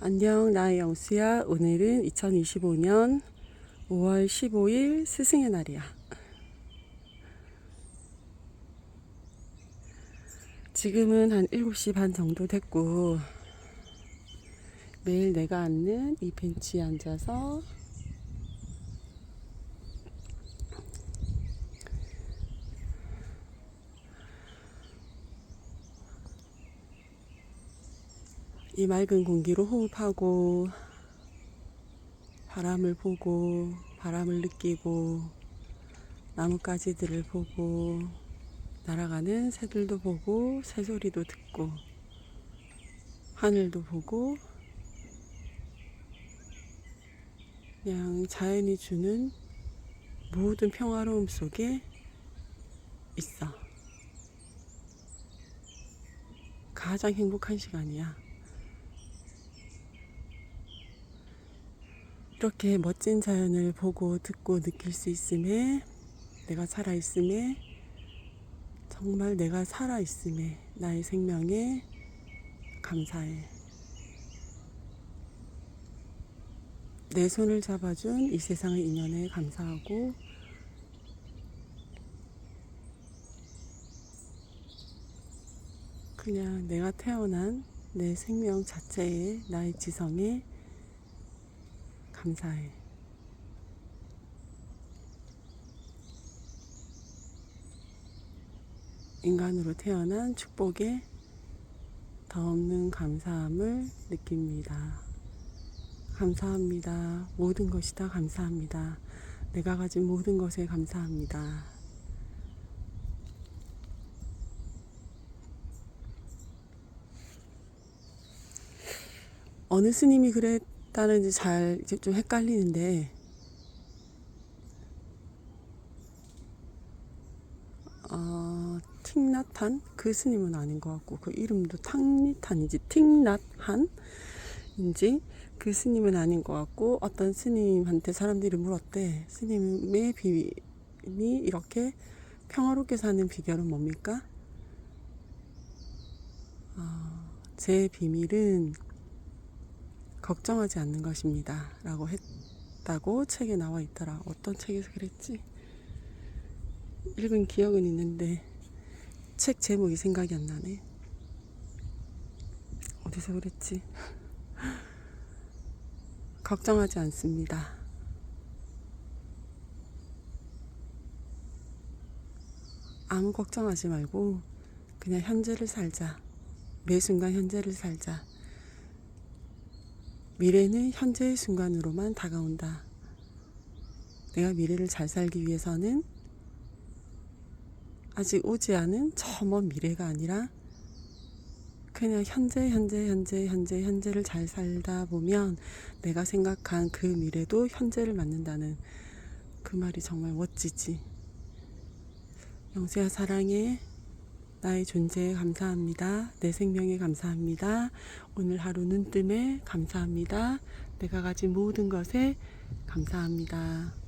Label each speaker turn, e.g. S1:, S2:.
S1: 안녕, 나의 영수야. 오늘은 2025년 5월 15일 스승의 날이야. 지금은 한 7시 반 정도 됐고, 매일 내가 앉는 이 벤치에 앉아서 이 맑은 공기로 호흡하고 바람을 보고 바람을 느끼고 나뭇가지들을 보고 날아가는 새들도 보고 새소리도 듣고 하늘도 보고 그냥 자연이 주는 모든 평화로움 속에 있어. 가장 행복한 시간이야. 이렇게 멋진 자연을 보고 듣고 느낄 수 있음에 내가 살아있음에 정말 내가 살아있음에 나의 생명에 감사해. 내 손을 잡아준 이 세상의 인연에 감사하고 그냥 내가 태어난 내 생명 자체에 나의 지성에 감사해. 인간으로 태어난 축복에 더없는 감사함을 느낍니다. 감사합니다. 모든 것이 다 감사합니다. 내가 가진 모든 것에 감사합니다. 어느 스님이 그랬 다는지 잘 좀 헷갈리는데. 어, 틱나탄? 그 스님은 아닌 것 같고 그 이름도 탕니탄인지. 틱낫한인지 그 스님은 아닌 것 같고 어떤 스님한테 사람들이 물었대 스님의 비밀이 이렇게 평화롭게 사는 비결은 뭡니까? 어, 제 비밀은 걱정하지 않는 것입니다. 라고 했다고 책에 나와 있더라. 어떤 책에서 그랬지? 읽은 기억은 있는데 책 제목이 생각이 안 나네. 어디서 그랬지? 걱정하지 않습니다. 아무 걱정하지 말고 그냥 현재를 살자. 매 순간 현재를 살자. 미래는 현재의 순간으로만 다가온다. 내가 미래를 잘 살기 위해서는 아직 오지 않은 저 먼 미래가 아니라 그냥 현재, 현재, 현재, 현재, 현재를 잘 살다 보면 내가 생각한 그 미래도 현재를 맞는다는 그 말이 정말 멋지지. 영수야 사랑해. 나의 존재에 감사합니다. 내 생명에 감사합니다. 오늘 하루 눈 뜸에 감사합니다. 내가 가진 모든 것에 감사합니다.